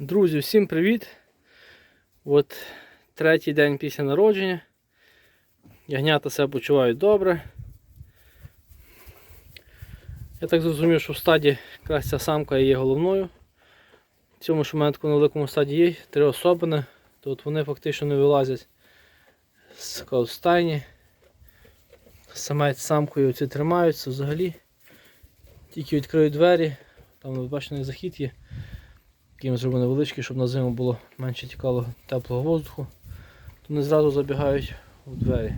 Друзі, всім привіт! От третій день після народження. Ягнята себе почувають добре. Я так зрозумів, що в стаді якраз самка є головною. В цьому ж мене такому великому стаді є три особини, то от вони фактично не вилазять з стайні. Самець самкою оці тримаються взагалі. Тільки відкриють двері, там бачите, захід є. Таким зробили невеличкий, щоб на зиму було менше тікало теплого воздуху. То вони зразу забігають у двері.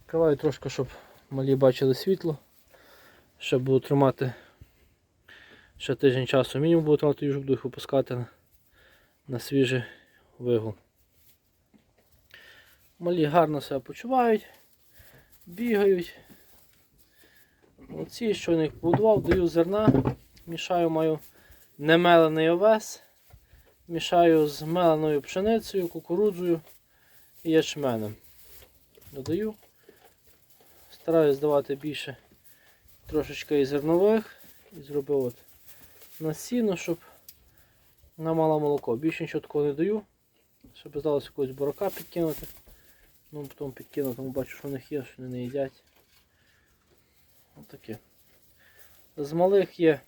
Відкриваю трошки, щоб малі бачили світло. Ще буду тримати ще тиждень часу мінімум буду тримати, вже буду їх випускати на, на свіжий вигул. Малі гарно себе почувають, бігають. Оці, що я їх побудував, даю зерна, мішаю маю немелений овес, мішаю з меленою пшеницею, кукурудзою і ячменем. Додаю. Стараюсь давати більше трошечки і зернових і зробив от на сіно, щоб вона мала молоко. Більше нічого такого не даю, щоб здалося якогось бурака підкинути. Ну, потім підкину, тому бачу, що в них є, що вони не їдять. Отаке. З малих є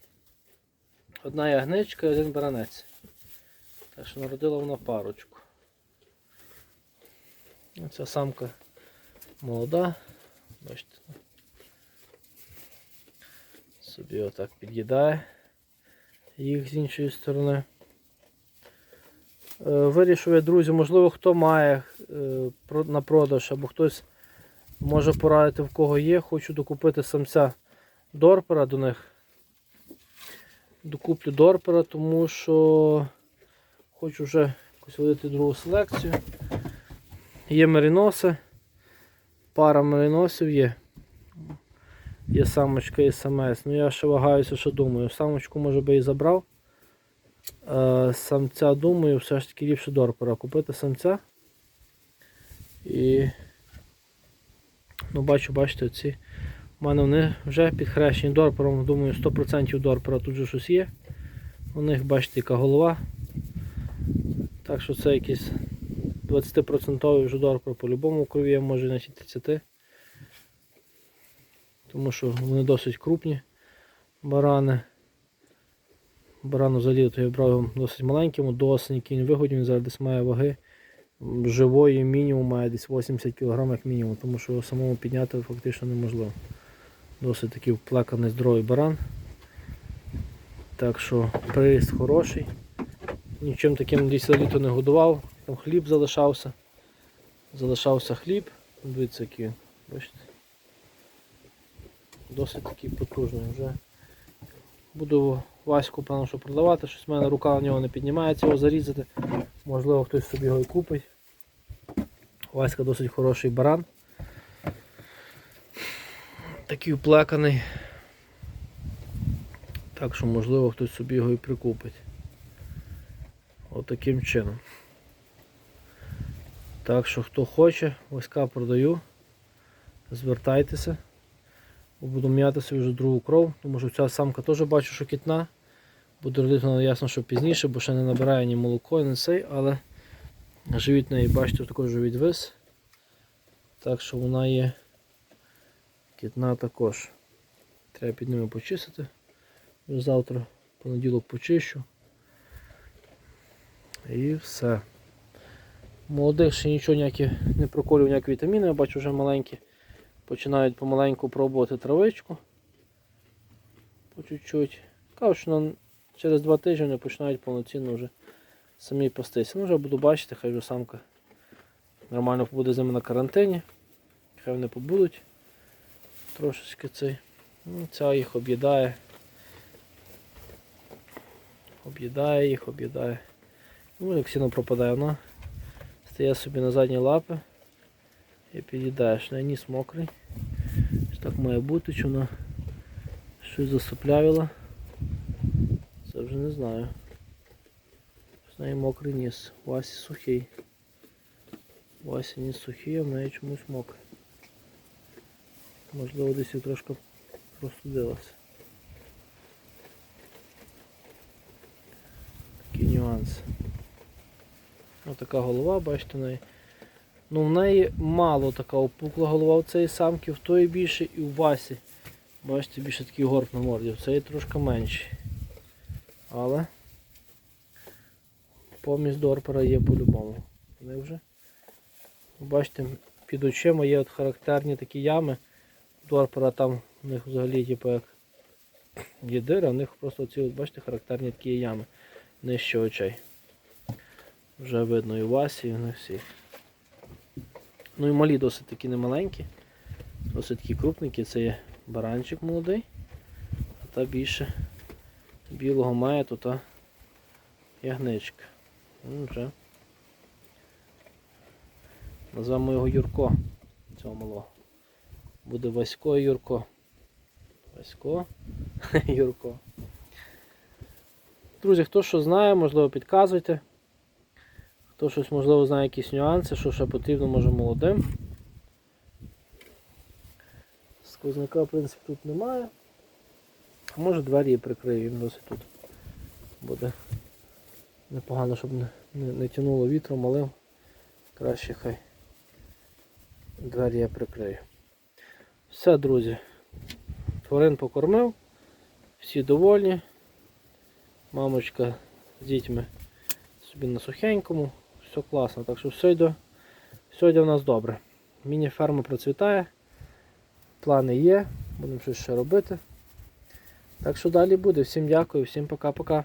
одна ягничка і один баранець. Так що народила вона парочку. Оця самка молода. Бачите. Собі отак під'їдає їх з іншої сторони. Е, Вирішив друзі, можливо, хто має е, на продаж або хтось може порадити в кого є. Хочу докупити самця Дорпера до них. Докуплю Дорпера, тому що хочу вже якусь водити другу селекцію. Є мериноси, пара мериносів є. Є самочка і самець. Ну я ще вагаюся, що думаю. Самочку може би і забрав. Е, самця думаю, все ж таки ліпше Дорпера купити самця. І ну бачу, бачите, оці. У мене вони вже підхрещені Дорпером, думаю, 100% Дорпера тут же щось є. У них, бачите, яка голова. Так що це якийсь 20% вже Дорпер по-любому крові, а може навіть 30. Тому що вони досить крупні барани. Баран взагалі то я брав досить маленьким, до осені кінь вигодів, він зараз десь має ваги. Живої мінімум має десь 80 кг як мінімум, тому що самому підняти фактично неможливо. Досить такий вплеканий здоровий баран. Так що приріст хороший. Нічим таким десь літо не годував. Там хліб залишався. Залишався хліб. Дивіться який. Бачите? Досить такий потужний вже. Буду Ваську певно, що продавати, щось в мене рука на нього не піднімається його зарізати. Можливо хтось собі його і купить. Васька досить хороший баран. Такий вплеканий. Так що можливо хтось собі його і прикупить. Отаким От чином. Так що хто хоче, Васька продаю. Звертайтеся. Буду м'яти собі вже другу кров, тому що ця самка теж бачу, що кітна. Буде родити вона ясно, що пізніше, бо ще не набирає ні молоко, ні цей, але живіт неї, бачите, також живіт вис. Так що вона є кітна також. Треба під ними почистити. Завтра понеділок почищу. І все. Молодих ще нічого ніякі не проколював ніякі вітаміни, я бачу вже маленькі. Починають помаленьку пробувати травичку. По чуть-чуть. Кажуть, що через два тижні вони починають повноцінно вже самі пастися. Ну вже буду бачити, хай вже самка нормально побуде з ними на карантині. Хай вони побудуть трошечки цей. Ну, ця їх об'їдає. Об'їдає їх, об'їдає. Ну, як сіно пропадає, вона стає собі на задні лапи і під'їдаєш. На ніс мокрий. Ось Так має бути, чи вона щось засоплявила. Це вже не знаю. З неї мокрий ніс. Васі сухий. Васі ніс сухий, а в неї чомусь мокрий. Можливо десь і трошки простудилася. Такий нюанс. Ось така голова, бачите, в неї. Ну, в неї мало така опукла голова у цієї самки, в тої більше і у Васі. Бачите, більше такий горб на морді, в цієї трошки менший. Але помість Дорпера є по-любому. Вони вже. Бачите, під очима є от характерні такі ями. Дорпера там у них взагалі типу як є дири, у них просто ці, от, бачите, характерні такі ями нижче очей. Вже видно і Васі, і них всіх. Ну і малі досить такі немаленькі, досить такі крупненькі. Це є баранчик молодий, а та більше білого має тут та ягничка. Ну, вже. Назвемо його Юрко, цього малого. Буде Васько Юрко. Васько, Юрко. Друзі, хто що знає, можливо, підказуйте. Хто щось, можливо, знає якісь нюанси, що ще потрібно, може молодим. Сквозняка, в принципі, тут немає. А може двері прикрию, він досить тут буде непогано, щоб не, не, не тянуло вітром, але краще хай двері я прикрию. Все, друзі. Тварин покормив, всі довольні. Мамочка з дітьми собі на сухенькому, все класно. Так що все йде, все йде в нас добре. Міні-ферма процвітає, плани є, будемо щось ще робити. Так що далі буде. Всім дякую, всім пока-пока.